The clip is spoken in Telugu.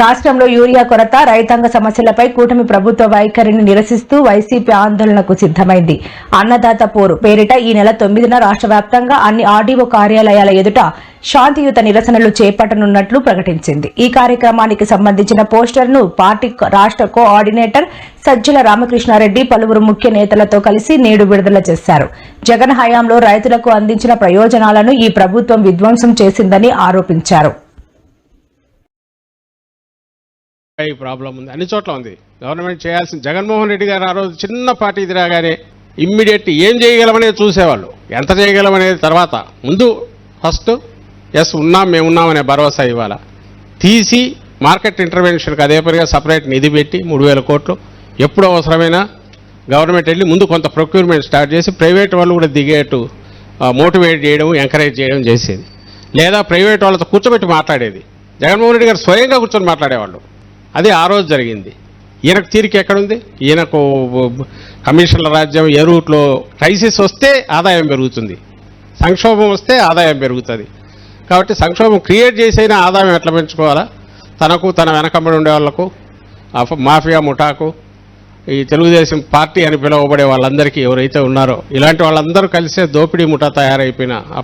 రాష్ట్రంలో యూరియా కొరత రైతాంగ సమస్యలపై కూటమి ప్రభుత్వ వైఖరిని నిరసిస్తూ వైసీపీ ఆందోళనకు సిద్దమైంది అన్నదాత పోరు పేరిట ఈ నెల తొమ్మిదిన రాష్ట్ర వ్యాప్తంగా అన్ని ఆర్డీఓ కార్యాలయాల ఎదుట శాంతియుత నిరసనలు చేపట్టనున్నట్లు ప్రకటించింది. ఈ కార్యక్రమానికి సంబంధించిన పోస్టర్ను పార్టీ రాష్ట్ర కోఆర్డినేటర్ సజ్జల రామకృష్ణారెడ్డి పలువురు ముఖ్య నేతలతో కలిసి నేడు విడుదల చేశారు. జగన్ హయాంలో రైతులకు అందించిన ప్రయోజనాలను ఈ ప్రభుత్వం విధ్వంసం చేసిందని ఆరోపించారు. ఈ ప్రాబ్లం ఉంది. అన్ని చోట్ల ఉంది. గవర్నమెంట్ చేయాల్సిన జగన్మోహన్ రెడ్డి గారు ఆ రోజు చిన్న పార్టీ ఇది రాగానే ఇమ్మీడియట్ ఏం చేయగలమనేది చూసేవాళ్ళు. ఎంత చేయగలమనేది తర్వాత. ముందు ఫస్ట్ ఎస్ ఉన్నాం మేము అనే భరోసా ఇవ్వాల? తీసి మార్కెట్ ఇంటర్వెన్షన్కి అదే పనిగా సపరేట్ నిధి పెట్టి మూడు వేల కోట్లు. ఎప్పుడు అవసరమైనా గవర్నమెంట్ వెళ్ళి ముందు కొంత ప్రొక్యూర్మెంట్ స్టార్ట్ చేసి ప్రైవేట్ వాళ్ళు కూడా దిగేటు మోటివేట్ చేయడం ఎంకరేజ్ చేయడం చేసేది. లేదా ప్రైవేట్ వాళ్ళతో కూర్చోబెట్టి మాట్లాడేది. జగన్మోహన్ రెడ్డి గారు స్వయంగా కూర్చొని మాట్లాడేవాళ్ళు. అది ఆ రోజు జరిగింది. ఈయనకు తీరిక ఎక్కడుంది? ఈయనకు కమిషన్ల రాజ్యం ఏ రూట్లో క్రైసిస్ వస్తే ఆదాయం పెరుగుతుంది. సంక్షోభం వస్తే ఆదాయం పెరుగుతుంది. కాబట్టి సంక్షోభం క్రియేట్ చేసైనా ఆదాయం ఎట్లా పెంచుకోవాలా? తనకు తన వెనకబడి ఉండే వాళ్ళకు మాఫియా ముఠాకు ఈ తెలుగుదేశం పార్టీ అని పిలువబడే వాళ్ళందరికీ ఎవరైతే ఉన్నారో ఇలాంటి వాళ్ళందరూ కలిసే దోపిడీ ముఠా తయారైపోయిన ఆ